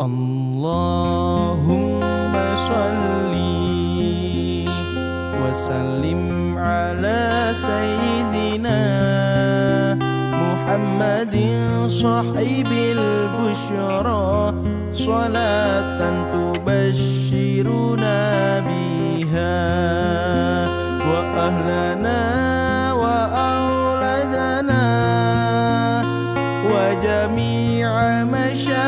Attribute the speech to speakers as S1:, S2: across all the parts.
S1: اللهم صل وسلم على سيدنا محمد صاحب البشرى. صلاة تبشرنا بها وأهلنا وأولادنا وجميع مشاكلنا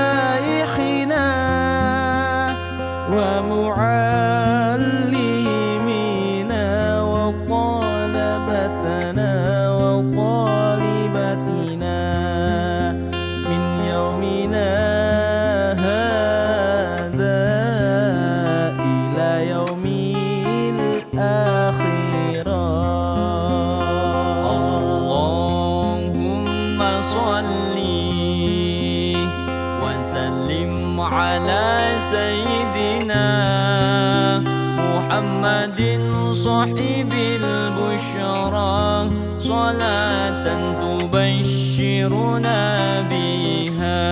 S1: ومعلمينا وطلبتنا وطالبتنا من يومنا هذا إلى يوم الآخرة.
S2: اللهم صل وسلم على سيدنا محمد صاحب البشرى صلاة تبشرنا بها.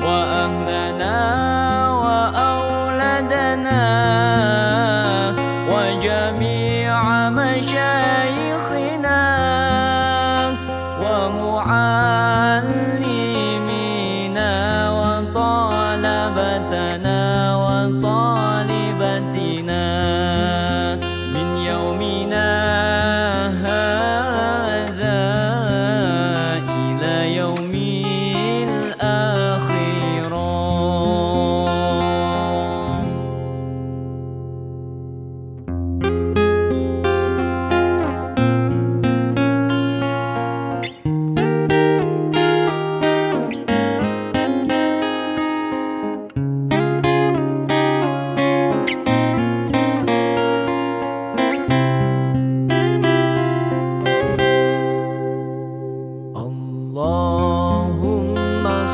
S2: وأهلنا وأولادنا وجميع مشايخنا ومعلمينا وطلبتنا وطالبتنا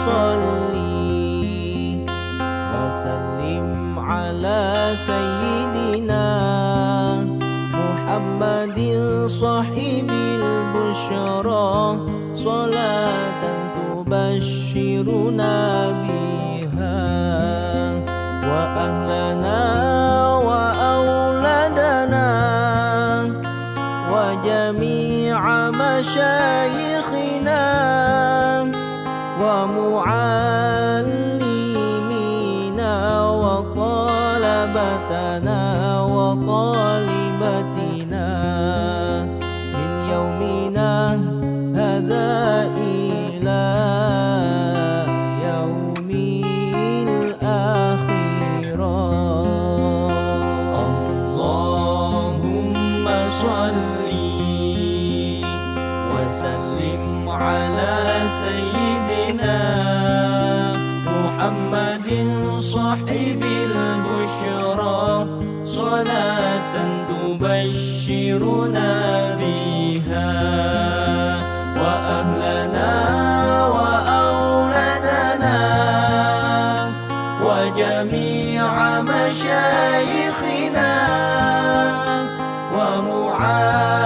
S1: اللهم صل وسلم على سيدنا محمد صاحب البشرى. صلاة تبشرنا بها وأهلنا وأولادنا وجميع مشايخنا. ومعلمينا وطلبتنا وطالبتنا من يومنا هذا سيدنا محمد صاحب البشرى. صلاة تبشرنا بها وأهلنا وأولادنا وجميع مشايخنا ومعلمينا